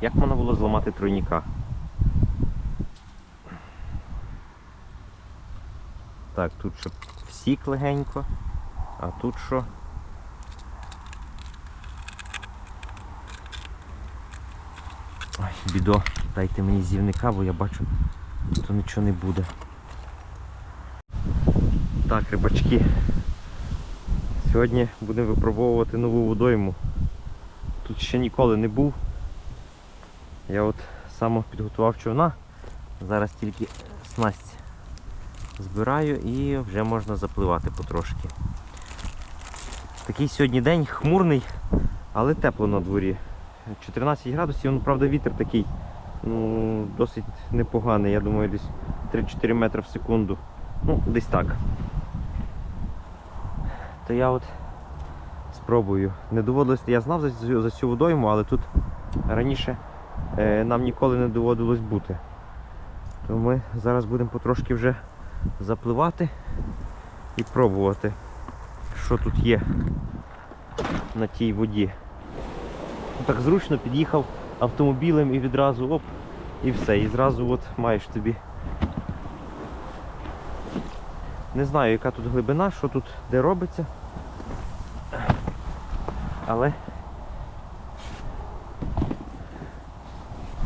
Як можна було зламати тройника? Так, тут що всік легенько, а тут що? Ой, бідо, дайте мені зівника, бо я бачу, то нічого не буде. Так, рибачки. Сьогодні будемо випробовувати нову водойму. Тут ще ніколи не був. Я от саме підготував човна. Зараз тільки снасть збираю і вже можна запливати потрошки. Такий сьогодні день хмурний, але тепло на дворі. 14 градусів, ну правда вітер такий ну, досить непоганий, я думаю, десь 3-4 метри в секунду. Ну, десь так. То я от спробую. Не доводилось, я знав за, цю- за цю водойму, але тут раніше е, нам ніколи не доводилось бути. То ми зараз будемо потрошки вже запливати і пробувати, що тут є на тій воді. Ну, Так зручно під'їхав автомобілем і відразу оп, і все. І зразу от маєш тобі. Не знаю, яка тут глибина, що тут де робиться. Але.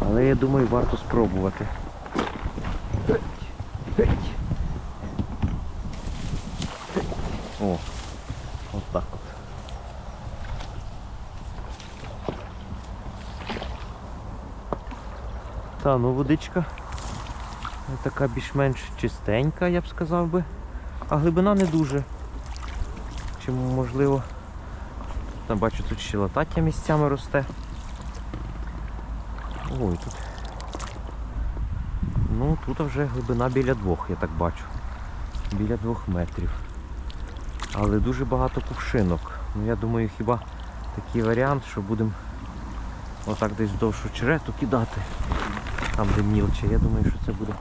Але я думаю, варто спробувати. О, от так от. Та, ну водичка така більш-менш чистенька, я б сказав би. А глибина не дуже. Чи можливо. Там бачу тут ще латаття місцями росте. Ой, тут. Ну тут вже глибина біля двох, я так бачу. Біля двох метрів. Але дуже багато кувшинок. Ну я думаю, хіба такий варіант, що будемо отак десь вздовж очерету кидати. Там де мілче. Я думаю, що це буде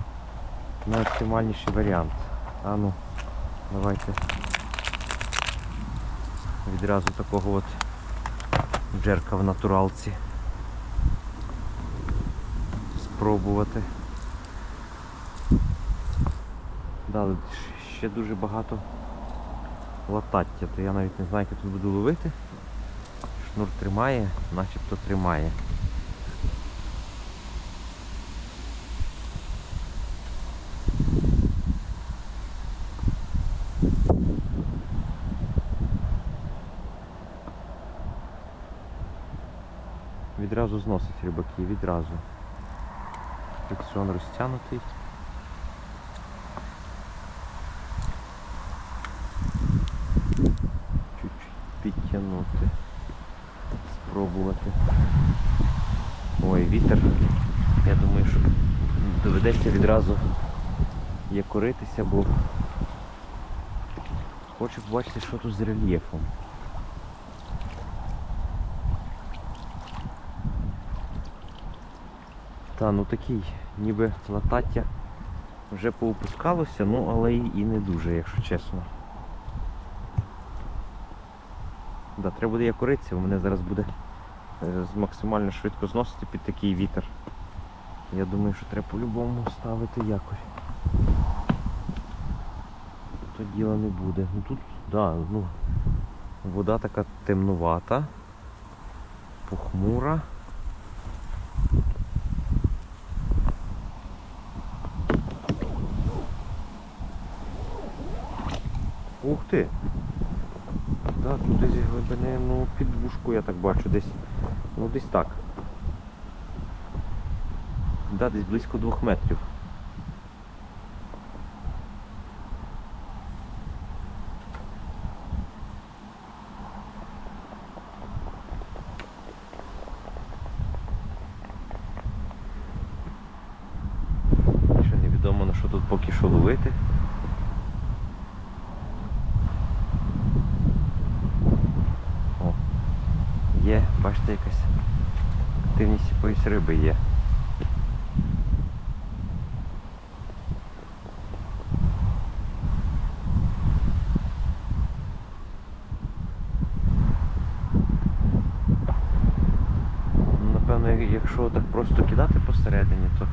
найоптимальніший варіант. А ну, давайте відразу такого от джерка в натуралці спробувати. Дали ще дуже багато латаття, то я навіть не знаю, як я тут буду ловити. Шнур тримає, начебто тримає. Відразу рибаки, відразу. Фрикціон розтягнутий. Чуть-чуть підтягнути. Спробувати. Ой, вітер. Я думаю, що доведеться відразу якоритися, бо хочу побачити, що тут з рельєфом. Та, ну такий, ніби латаття вже поопускалося, ну але і, і не дуже, якщо чесно. Да, треба буде якоритися, бо мене зараз буде е, максимально швидко зносити під такий вітер. Я думаю, що треба по-любому ставити якось. То діла не буде. Ну тут, да, ну, вода така темнувата, похмура. Ух ти! Да, тут десь глибини, ну, під вушку я так бачу, десь, ну десь так. Да, десь близько двох метрів. Ще невідомо на що тут поки що ловити. О, є, бачите, якась активність якоїсь риби є. напевно, як- якщо так просто кидати посередині, то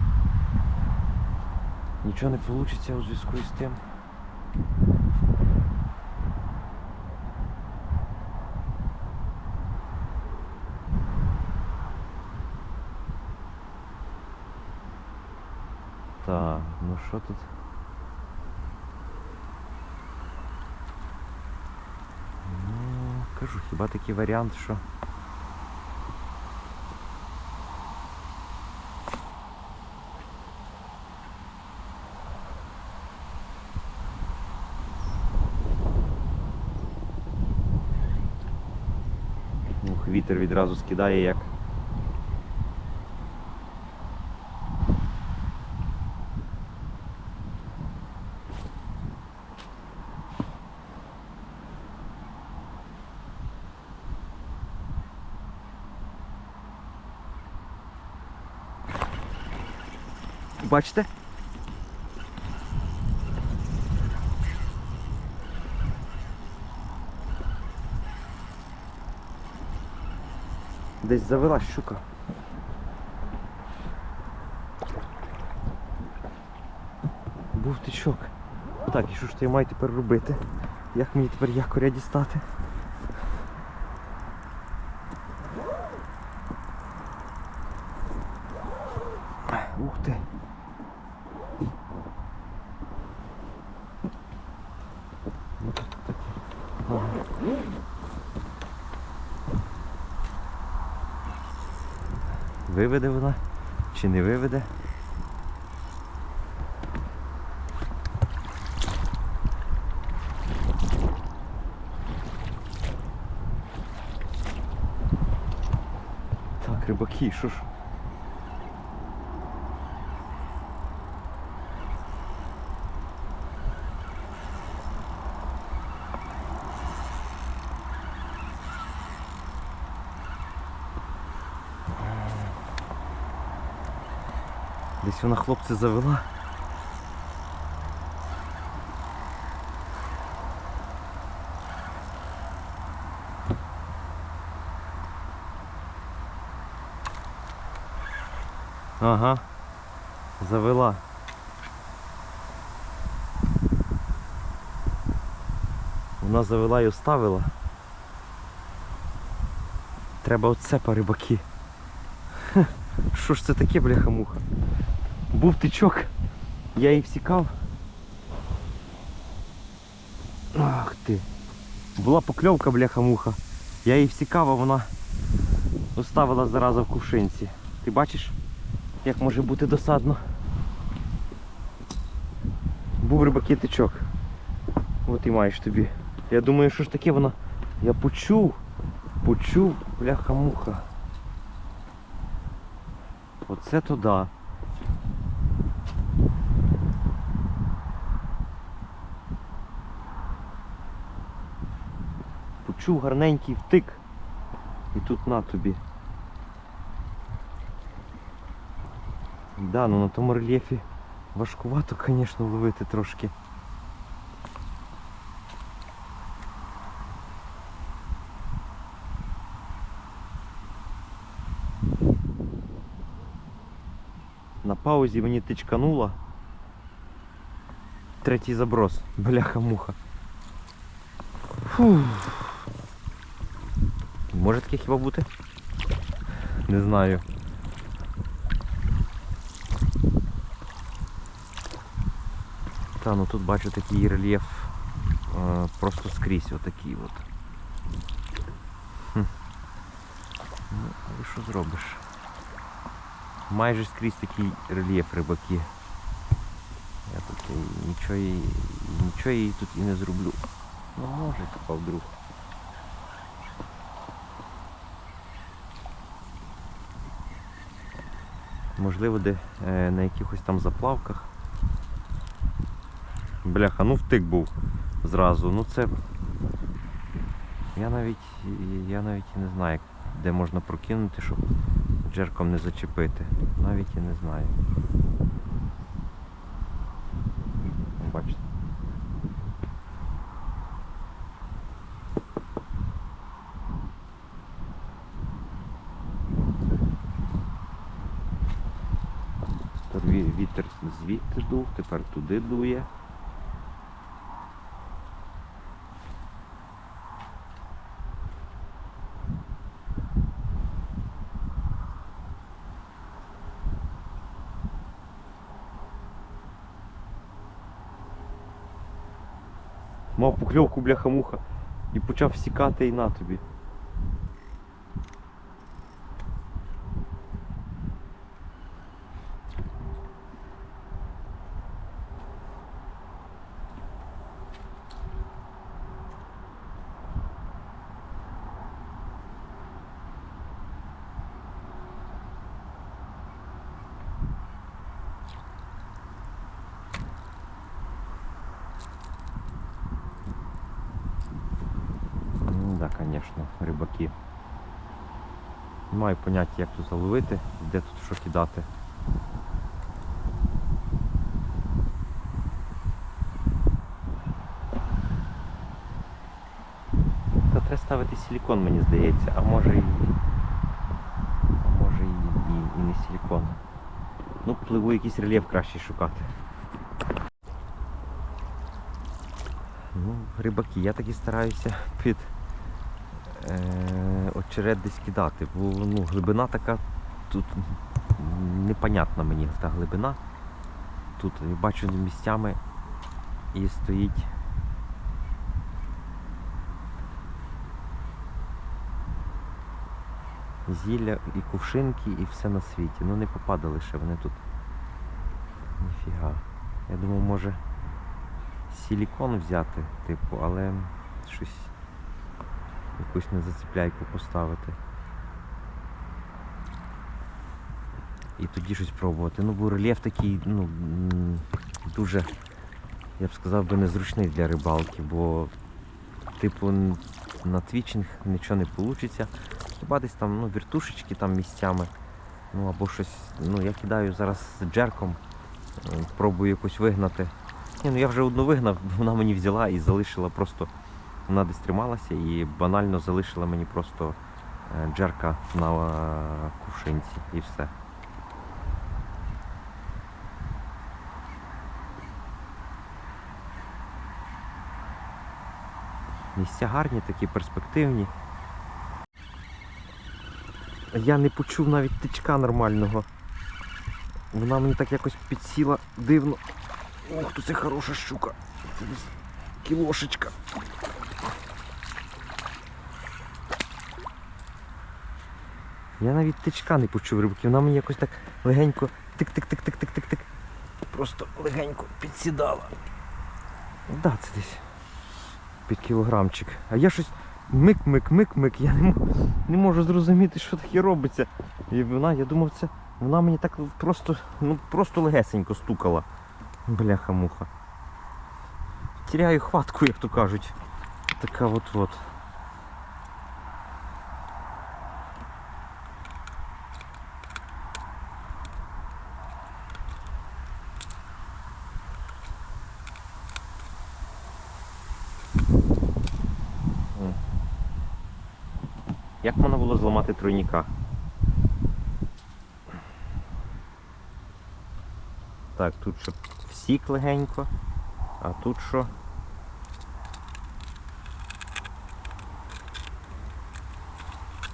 нічого не вийде у зв'язку з тим. Так, ну що тут? Ну, кажу, хіба такий варіант, що. Ух, вітер відразу скидає як. Бачите? Десь завела щука. Був тичок. Так, і що ж то я маю тепер робити? Як мені тепер якоря дістати? Ух ти. Ну, тут таке. Ага. Виведе вона чи не виведе? Так, рибаки, що ж? Десь вона хлопці завела. Ага, завела. Вона завела і оставила. Треба оце по рибаки. Що ж це таке, бляха-муха? Був тичок, я її всікав. Ах ти. Була покльовка, бляха-муха. Я її всікав, а вона оставила зараза в кувшинці. Ти бачиш, як може бути досадно? Був рибаки тичок. От і маєш тобі. Я думаю, що ж таке вона. Я почув. Почув, бляха-муха. Оце то да. Почув гарненький втик. І тут на тобі. Да, ну на тому рельєфі важкувато, звісно, ловити трошки. На паузі мені тичкануло. Третій заброс. Бляха-муха. Фух. Може таке хіба бути? Не знаю. Та, ну тут бачу такий рельєф е, просто скрізь отакий от. Хм. Ну, і що зробиш? Майже скрізь такий рельєф рибаки. Я тут і нічого їй, нічого їй тут і не зроблю. Ну може типа вдруг. Можливо, де е, на якихось там заплавках. Бляха, ну втик був зразу. Ну це. Я навіть я навіть і не знаю, де можна прокинути, щоб джерком не зачепити. Навіть і не знаю. Бачите. вітер звідти дув, тепер туди дує. Мав покльовку бляха-муха і почав сікати і на тобі. Ну да, звісно, рибаки. Не маю поняття, як тут заловити, де тут що кидати. Та треба ставити силікон, мені здається, а може і. А може і, і, і не силікон. Ну, пливу якийсь рельєф краще шукати. Ну, рибаки, я таки стараюся під очерет десь кидати, бо ну, глибина така тут непонятна мені та глибина. Тут я бачу місцями і стоїть. Зілля і кувшинки, і все на світі. Ну не попадали ще вони тут. Ніфіга. Я думав, може силікон взяти, типу, але щось якусь незацепляйку поставити. І тоді щось пробувати. Ну, бо рельєф такий, ну, дуже, я б сказав би, незручний для рибалки, бо, типу, на твічинг нічого не вийде. Хіба десь там ну, віртушечки там місцями. Ну або щось. Ну, я кидаю зараз джерком, пробую якось вигнати. Ні, ну я вже одну вигнав, вона мені взяла і залишила просто. Вона десь трималася і банально залишила мені просто е, джерка на е, кувшинці і все. Місця гарні, такі перспективні. Я не почув навіть тичка нормального. Вона мені так якось підсіла дивно. Ох, то це хороша щука. Це десь кілошечка. Я навіть тичка не почув рибки, вона мені якось так легенько тик-тик-тик-тик-тик-тик-тик. Просто легенько підсідала. Да, це десь під кілограмчик. А я щось мик-мик-мик-мик, я не, мо- не можу зрозуміти, що таке робиться. І вона, я думав, це вона мені так просто, ну просто легесенько стукала. Бляха-муха. Теряю хватку, як то кажуть. Така от-от. М. Як можна було зламати? Так, тут що всік легенько, а тут що?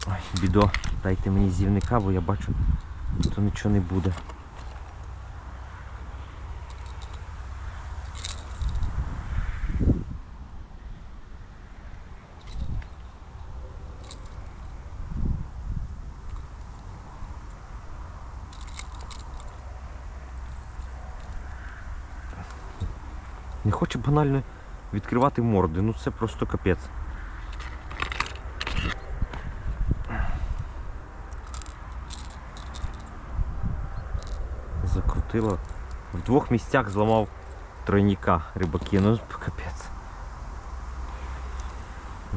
Ой, бідо, дайте мені зівника, бо я бачу, то нічого не буде. Не відкривати морди, ну це просто капець. Закрутило. В двох місцях зламав тройніка рибаки, ну капець.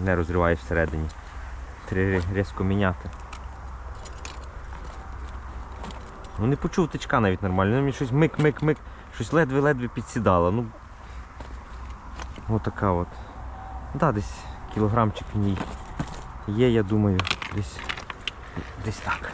Не розриває всередині. Треба різко міняти. Ну не почув тичка навіть нормально, ну, мені щось мик-мик-мик, щось ледве-ледве підсідало. Ну, Отака от. Да, десь кілограмчик в ній є, я думаю, десь десь так.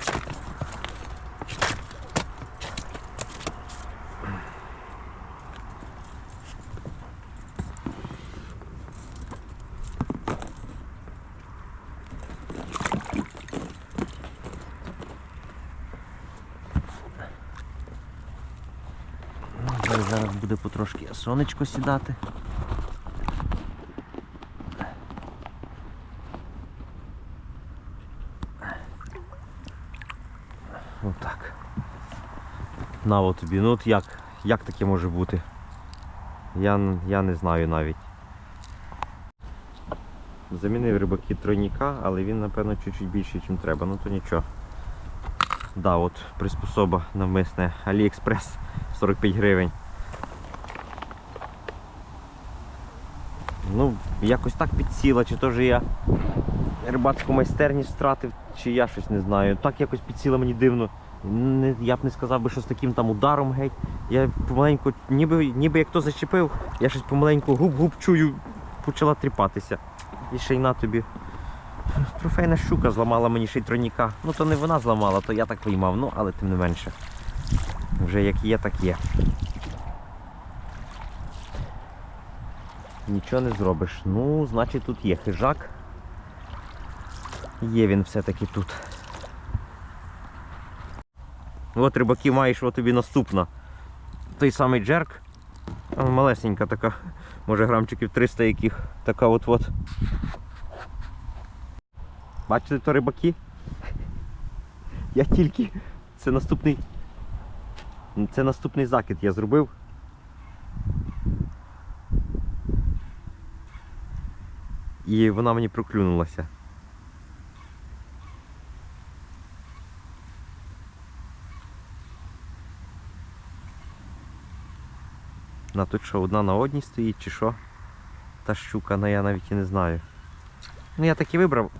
Ну, зараз буде потрошки сонечко сідати. На от тобі. Ну от як? Як таке може бути? Я, я не знаю навіть. Замінив рибаки тройніка, але він, напевно, чуть-чуть більший, ніж треба. Ну то нічого. Да, от приспособа навмисне AliExpress 45 гривень. Ну, якось так підсіла, чи то ж я рибацьку майстерність втратив, чи я щось не знаю. Так якось підсіла мені дивно. Не, я б не сказав би, що з таким там ударом геть. Я помаленьку, ніби, ніби як то зачепив, я щось помаленьку губ-губ чую, почала тріпатися. І ще й на тобі. Трофейна щука зламала мені ще й троніка. Ну то не вона зламала, то я так поймав, ну але тим не менше. Вже як є, так є. Нічого не зробиш. Ну, значить тут є хижак. Є він все-таки тут. От рибаки маєш, от тобі наступна. Той самий джерк. Малесенька така, може грамчиків 300 яких. Така от-от. Бачите, то рибаки? Я тільки. Це наступний. Це наступний закид я зробив. І вона мені проклюнулася. На тут що, одна на одній стоїть чи що? Та щука, ну я навіть і не знаю. Ну я так і вибрав.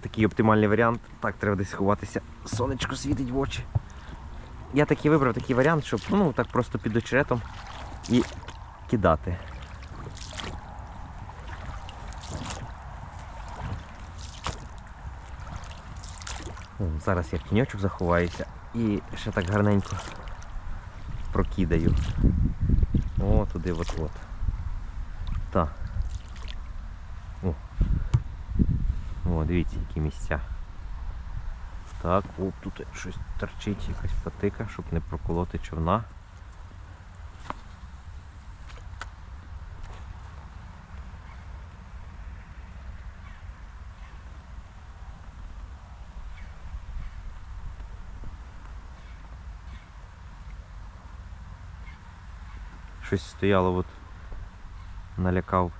Такий оптимальний варіант. Так, треба десь ховатися. Сонечко світить в очі. Я такий вибрав такий варіант, щоб ну так просто під очеретом і кидати. Зараз я в тіньочок заховаюся і ще так гарненько прокидаю. О, туди от-от. Так. О. О, дивіться, які місця. Так, о, тут щось торчить, якась патика, щоб не проколоти човна. Щось стояло, от налякав.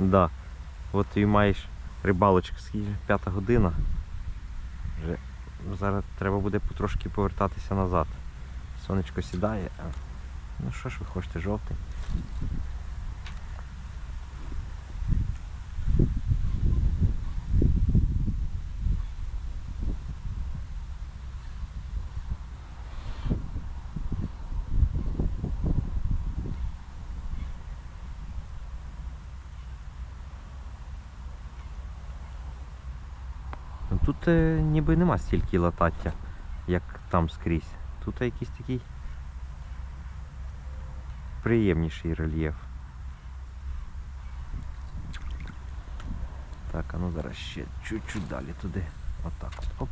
Да. От і маєш рибалочка, скільки п'ята година. Вже зараз треба буде потрошки повертатися назад. Сонечко сідає. Ну що ж ви хочете, жовтий. Ну, Тут е, ніби нема стільки латаття, як там скрізь. Тут якийсь такий приємніший рельєф. Так, а ну зараз ще чуть-чуть далі туди. Отак от. Оп.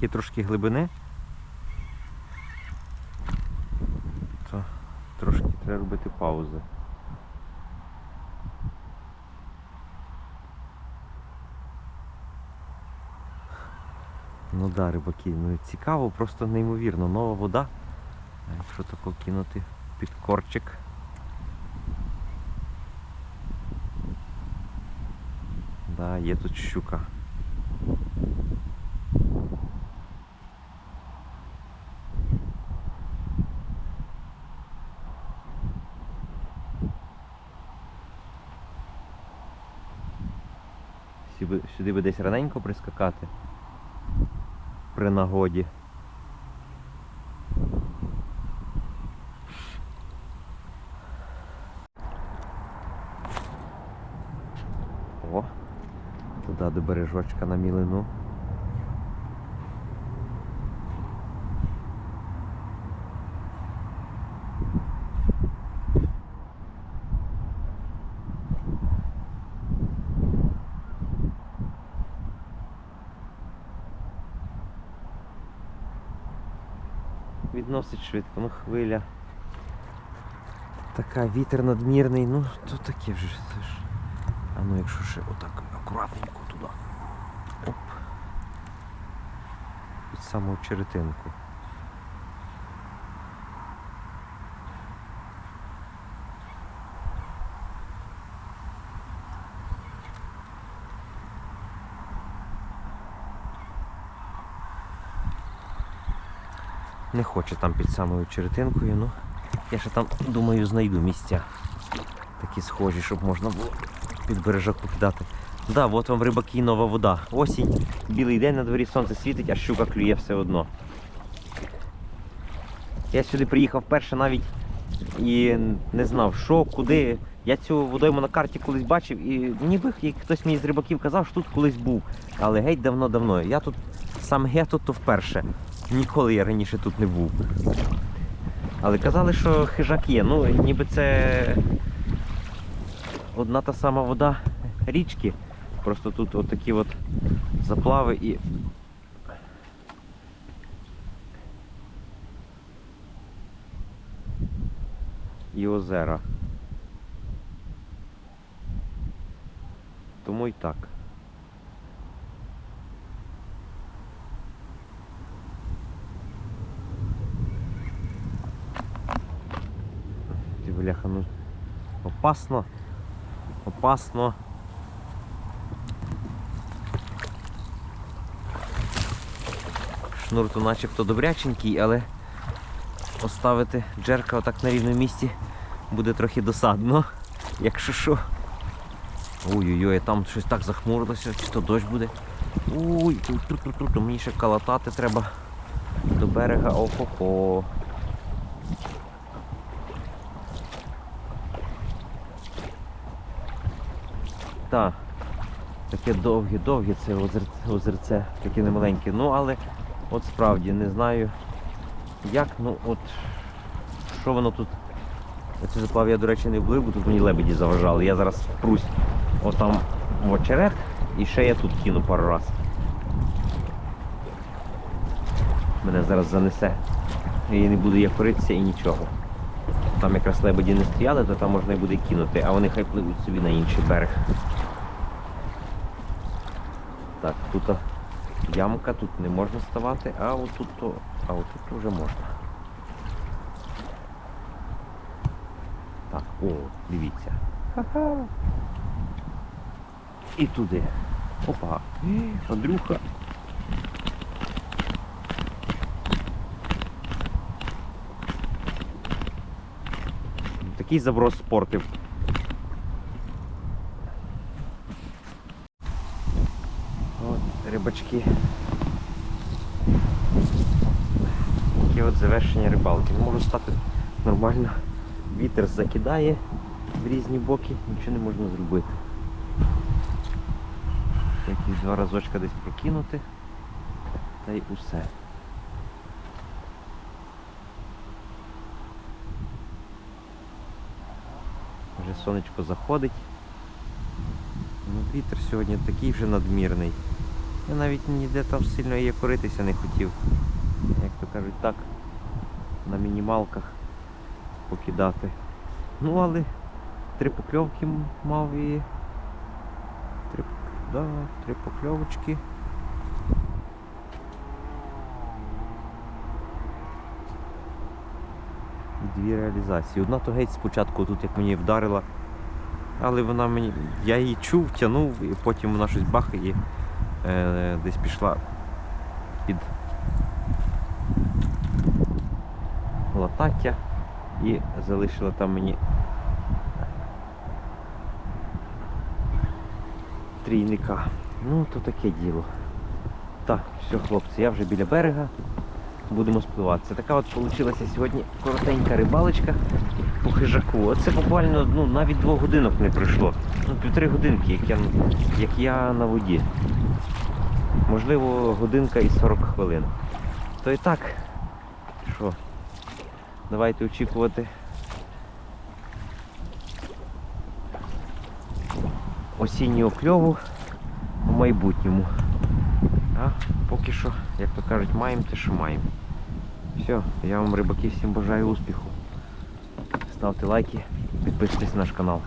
Є трошки глибини. То трошки треба робити паузи. Ну да, рибаки, ну цікаво, просто неймовірно. Нова вода. Якщо тако кинути під корчик. Да, є тут щука. Сюди би десь раненько прискакати. При нагоді. О, туди до бережочка на мілину. Швидко, ну хвиля. Така вітер надмірний, ну то таке вже. Це ж. А ну якщо ще отак акуратненько туди. Оп. Під саму черетинку. Не хоче там під самою черетинкою, ну я ще там думаю знайду місця. Такі схожі, щоб можна було під бережок покидати. Да, от вам рибаки нова вода. Осінь, білий день на дворі сонце світить, а щука клює все одно. Я сюди приїхав перше навіть і не знав, що, куди. Я цю водойму на карті колись бачив і ніби як хтось мені з рибаків казав, що тут колись був. Але геть давно-давно. Я тут сам гетто то вперше. Ніколи я раніше тут не був. Але казали, що хижак є. Ну, ніби це одна та сама вода річки. Просто тут отакі от заплави і. І озера. Тому і так. Ти бляха, ну опасно. Опасно. Шнур то начебто добряченький, але поставити джерка отак на рівному місці буде трохи досадно, якщо що. Ой-ой-ой, там щось так захмурилося, чи то дощ буде. Ой, тру-тру-тру-тру, мені ще калатати треба до берега. Охо-хо. Так. Таке довге-довге це озерце, таке немаленьке. Ну, але от справді не знаю як, ну от що воно тут. Оце заплав я, до речі, не вплив, бо тут мені лебеді заважали. Я зараз впрусь отам в очерет і ще я тут кину пару раз. Мене зараз занесе. І не буду я коритися і нічого. Там якраз лебеді не стояли, то там можна і буде кинути, а вони хай пливуть собі на інший берег. Так, тут ямка, тут не можна ставати, а отут то, а отут то вже можна. Так, о, дивіться. Ха-ха. І туди. Опа. Андрюха. Такий заброс спортив. От рибачки. Таке от завершення рибалки. Не можу стати нормально. Вітер закидає в різні боки, нічого не можна зробити. Якісь два разочка десь прокинути. Та й усе. Вже сонечко заходить. Ну, вітер сьогодні такий вже надмірний. Я навіть ніде там сильно її коритися не хотів. Як то кажуть, так, на мінімалках покидати. Ну, але три покльовки мав і три, да, три покльовочки. Дві реалізації. Одна то геть спочатку тут як мені вдарила, але вона мені. Я її чув, тягнув, і потім вона щось бах і е, десь пішла під латаття і залишила там мені трійника. Ну, то таке діло. Так, все, хлопці, я вже біля берега. Будемо спливати. Це така от вийшла сьогодні коротенька рибалочка по хижаку. Оце буквально ну, навіть двох годинок не пройшло. Ну, півтори годинки, як я, як я на воді. Можливо, годинка і 40 хвилин. То і так, що, давайте очікувати осіннього кльову в майбутньому. А поки що, як то кажуть, маємо те, що маємо. Все, я вам рибаки всім бажаю успіху. Ставте лайки, підписуйтесь на наш канал.